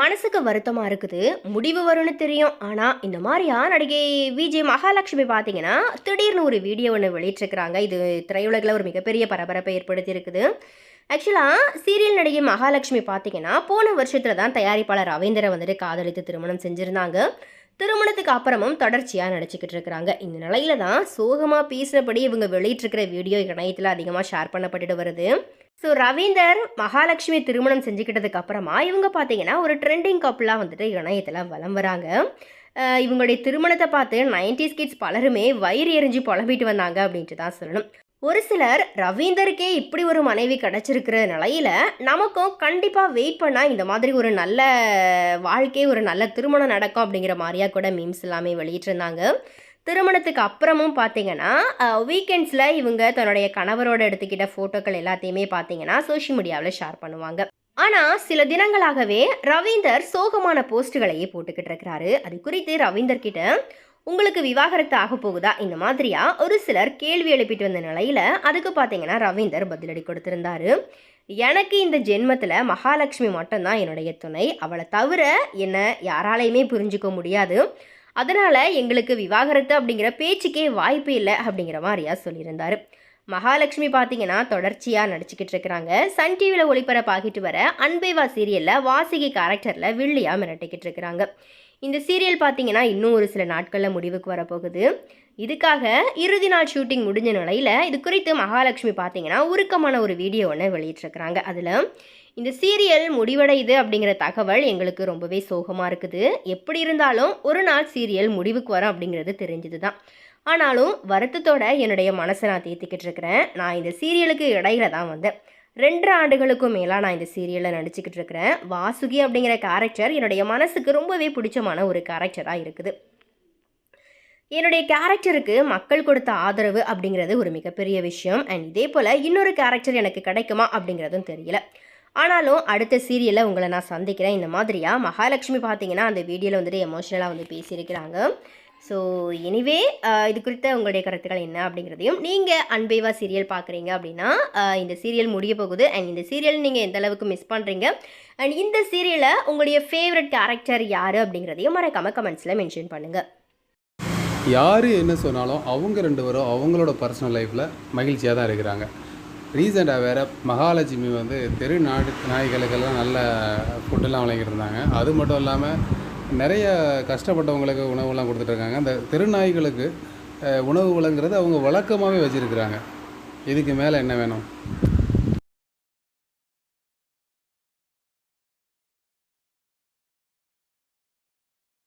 மனசுக்கு வருத்தமாக இருக்குது முடிவு வரும்னு தெரியும். ஆனால் இந்த மாதிரியா நடிகை விஜய் மகாலட்சுமி பார்த்தீங்கன்னா திடீர்னு ஒரு வீடியோ ஒன்று வெளியிட்டிருக்கிறாங்க. இது திரையுலகில் ஒரு மிகப்பெரிய பரபரப்பை ஏற்படுத்தி இருக்குது ஆக்சுவலாக சீரியல் நடிகை மகாலட்சுமி பார்த்தீங்கன்னா போன வருஷத்தில் தான் தயாரிப்பாளர் ரவீந்திர வந்துட்டு காதலித்து திருமணம் செஞ்சுருந்தாங்க. திருமணத்துக்கு அப்புறமும் தொடர்ச்சியாக நடிச்சுக்கிட்டு இருக்கிறாங்க. இந்த நிலையில தான் சோகமாக பேசினபடி இவங்க வெளியிட்டிருக்கிற வீடியோ இணையத்தில் அதிகமாக ஷேர் பண்ணப்பட்டுட்டு வருது. ஸோ ரவீந்தர் மகாலட்சுமி திருமணம் செஞ்சுக்கிட்டதுக்கு அப்புறமா இவங்க பார்த்தீங்கன்னா ஒரு ட்ரெண்டிங் கப்பலாக வந்துட்டு இணையத்தில் வலம் வராங்க. இவங்களுடைய திருமணத்தை பார்த்து 90s கிட்ஸ் பலருமே வயிறு எரிஞ்சு புலம்பிட்டு வந்தாங்க அப்படின்ட்டு தான் சொல்லணும். ஒரு சிலர் ரவீந்தருக்கே இப்படி ஒரு மனைவி கிடச்சிருக்கிற நிலையில் நமக்கும் கண்டிப்பாக வெயிட் பண்ணால் இந்த மாதிரி ஒரு நல்ல வாழ்க்கை ஒரு நல்ல திருமணம் நடக்கும் அப்படிங்கிற மாதிரியாக கூட மீம்ஸ் எல்லாமே வெளியிட்டிருந்தாங்க. திருமணத்துக்கு அப்புறமும் பார்த்தீங்கன்னா வீக்கெண்ட்ஸில் இவங்க தன்னுடைய கணவரோட எடுத்துக்கிட்ட ஃபோட்டோக்கள் எல்லாத்தையுமே பார்த்தீங்கன்னா சோஷியல் மீடியாவில் ஷேர் பண்ணுவாங்க. ஆனால் சில தினங்களாகவே ரவீந்தர் சோகமான போஸ்ட்டுகளையே போட்டுக்கிட்டு இருக்கிறாரு. அது குறித்து ரவீந்தர் கிட்ட உங்களுக்கு விவாகரத்து ஆக போகுதா? இந்த மாதிரியா? ஒரு சிலர் கேள்வி எழுப்பிட்டு வந்த நிலையில் அதுக்கு பார்த்தீங்கன்னா ரவீந்தர் பதிலடி கொடுத்திருந்தாரு. எனக்கு இந்த ஜென்மத்தில் மகாலட்சுமி மட்டும்தான் என்னுடைய துணை. அவளை தவிர என்னை யாராலையுமே புரிஞ்சுக்க முடியாது. அதனால் எங்களுக்கு விவாகரத்து அப்படிங்கிற பேச்சுக்கே வாய்ப்பு இல்லை அப்படிங்கிற மாதிரியா சொல்லியிருந்தார். மகாலட்சுமி பார்த்தீங்கன்னா தொடர்ச்சியாக நடிச்சுக்கிட்டு இருக்கிறாங்க. சன் டிவியில் ஒளிபரப்பாகிட்டு வர அன்பைவா சீரியலில் வாசிகை கேரக்டரில் வில்லியாக மிரட்டிக்கிட்டு இருக்கிறாங்க. இந்த சீரியல் பார்த்தீங்கன்னா இன்னும் ஒரு சில நாட்களில் முடிவுக்கு வரப்போகுது. இதுக்காக இறுதி நாள் ஷூட்டிங் முடிஞ்ச நிலையில் இது குறித்து மகாலட்சுமி பார்த்தீங்கன்னா உருக்கமான ஒரு வீடியோ ஒன்று வெளியிட்டிருக்கிறாங்க. அதில் இந்த சீரியல் முடிவடையுது அப்படிங்கிற தகவல் எங்களுக்கு ரொம்பவே சோகமாக இருக்குது. எப்படி இருந்தாலும் ஒரு நாள் சீரியல் முடிவுக்கு வரும் அப்படிங்கிறது தெரிஞ்சது தான் ஆனாலும் வருத்தத்தோட என்னுடைய மனசை நான் தேத்திக்கிட்டு இருக்கிறேன். நான் இந்த சீரியலுக்கு இடையில தான் வந்தேன். ரெண்டு ஆண்டுகளுக்கும் மேலாக நான் இந்த சீரியலில் நடிச்சுக்கிட்டு இருக்கிறேன். வாசுகி அப்படிங்கிற கேரக்டர் என்னுடைய மனசுக்கு ரொம்பவே பிடிச்சமான ஒரு கேரக்டராக இருக்குது. என்னுடைய கேரக்டருக்கு மக்கள் கொடுத்த ஆதரவு அப்படிங்கிறது ஒரு மிகப்பெரிய விஷயம். அண்ட் இதே போல் இன்னொரு கேரக்டர் எனக்கு கிடைக்குமா அப்படிங்கிறதும் தெரியல. ஆனாலும் அடுத்த சீரியலில் உங்களை நான் சந்திக்கிறேன். இந்த மாதிரியாக மகாலட்சுமி பார்த்தீங்கன்னா அந்த வீடியோவில் வந்துட்டு எமோஷ்னலாக வந்து பேசியிருக்கிறாங்க. ஸோ எனிவே uh, இது குறித்த உங்களுடைய கருத்துக்கள் என்ன அப்படிங்கிறதையும் நீங்கள் அன்பைவா சீரியல் பார்க்குறீங்க அப்படின்னா uh, இந்த சீரியல் முடிய போகுது. அண்ட் இந்த சீரியல் நீங்கள் எந்த அளவுக்கு மிஸ் பண்ணுறீங்க அண்ட் இந்த சீரியலை உங்களுடைய ஃபேவரட் கேரக்டர் யார் அப்படிங்கிறதையும் மறக்காமல் கமெண்ட்ஸில் மென்ஷன் பண்ணுங்கள் யார் என்ன சொன்னாலும் அவங்க ரெண்டு பேரும் அவங்களோட பர்சனல் லைஃப்பில் மகிழ்ச்சியாக தான் இருக்கிறாங்க. ரீசெண்டாக வேறு மகாலட்சுமி வந்து தெரு நாடு நாய்களுக்கெல்லாம் நல்ல ஃபுட்டெல்லாம் வழங்கிட்டு இருந்தாங்க. அது மட்டும் இல்லாமல் நிறைய கஷ்டப்பட்டவங்களுக்கு உணவுலாம் கொடுத்துட்ருக்காங்க. அந்த தெருநாய்களுக்கு உணவு வழங்குறது அவங்க வழக்கமாகவே வச்சுருக்கிறாங்க. இதுக்கு மேலே என்ன வேணும்?